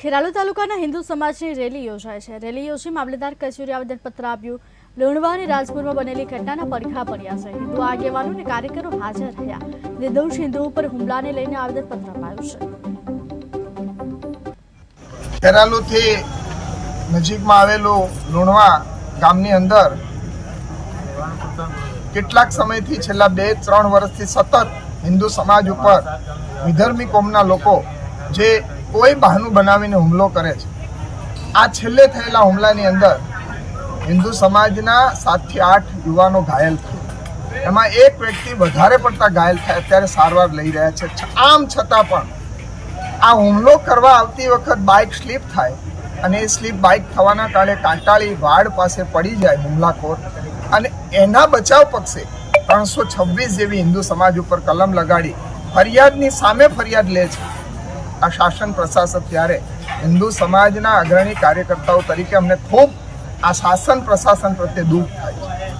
ખેરાલુ તાલુકાના હિન્દુ સમાજની રેલી યોજાય છે. રેલી યોજી મામલેદાર કચેરી આવેદનપત્ર આપ્યું. લુણવા અને રાજપુરમાં બનેલી ઘટનાના પડખા પડ્યા છે. હિન્દુ આગેવાનો અને કાર્યકરો હાજર રહ્યા. નિર્દોષ હિન્દુ ઉપર હુમલાને લઈને આવેદનપત્ર અપાયું છે. ખેરાલુથી નજીકમાં આવેલું લુણવા ગામની અંદર કેટલાક સમયથી છેલ્લા બે, ત્રણ વર્ષથી સતત હિન્દુ સમાજ ઉપર વિધર્મી કોમના લોકો જે કોઈ બહાનું બનાવીને હુમલો કરે છે. આ છેલ્લે થયેલા હુમલાની અંદર હિન્દુ સમાજના સાતથી આઠ યુવાનો ઘાયલ થયા. એમાં એક વ્યક્તિ વધારે પડતા ઘાયલ થયા, અત્યારે સારવાર લઈ રહ્યા છે આમ છતાં પણ આ હુમલો કરવા આવતી વખત બાઇક સ્લીપ થાય અને એ સ્લીપ બાઇક થવાના કારણે કાંટાળી વાડ પાસે પડી જાય હુમલાખોર અને એના બચાવ પક્ષે ત્રણસો છવ્વીસ જેવી હિન્દુ સમાજ ઉપર કલમ લગાડી ફરિયાદની સામે ફરિયાદ લે છે. આ શાસન પ્રશાસક ત્યારે હિન્દુ સમાજના અગ્રણી કાર્યકર્તાઓ તરીકે અમને ખૂબ આ શાસન પ્રશાસન પ્રત્યે દુઃખ થાય છે.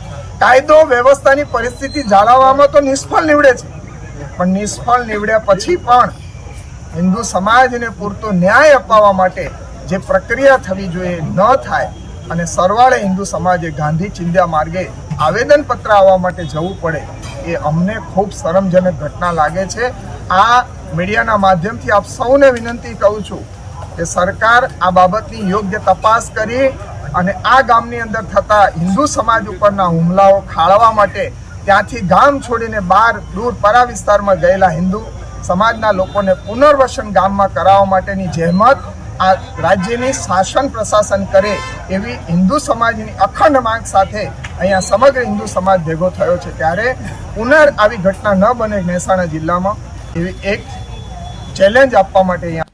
કાયદો વ્યવસ્થાની પરિસ્થિતિ જાળવવામાં તો નિષ્ફળ નીવડે છે. પણ નિષ્ફળ નીવડ્યા પછી પણ હિન્દુ સમાજને પૂરતો ન્યાય અપાવવા માટે જે પ્રક્રિયા થવી જોઈએ ન થાય અને સરવાળે હિન્દુ સમાજે ગાંધી ચિંધ્યા માર્ગે આવેદનપત્ર આવવા માટે જવું પડે, એ અમને ખૂબ શરમજનક ઘટના લાગે છે. આ મીડિયાના માધ્યમથી આપ સૌને વિનંતી કહું છું કે સરકાર આ બાબતની યોગ્ય તપાસ કરી અને આ ગામની અંદર થતા હિન્દુ સમાજ ઉપરના હુમલાઓ ખાળવા માટે ત્યાંથી ગામ છોડીને બહાર દૂર પરા વિસ્તારમાં ગયેલા હિન્દુ સમાજના લોકોને પુનર્વસન ગામમાં કરાવવા માટેની જહેમત આ રાજ્યની શાસન પ્રશાસન કરે એવી હિન્દુ સમાજની અખંડ માંગ સાથે અહીંયા સમગ્ર હિન્દુ સમાજ ભેગો થયો છે. ત્યારે પુનર આવી ઘટના ન બને મહેસાણા જિલ્લામાં એવી એક ચેલેન્જ આપવા માટે અહીંયા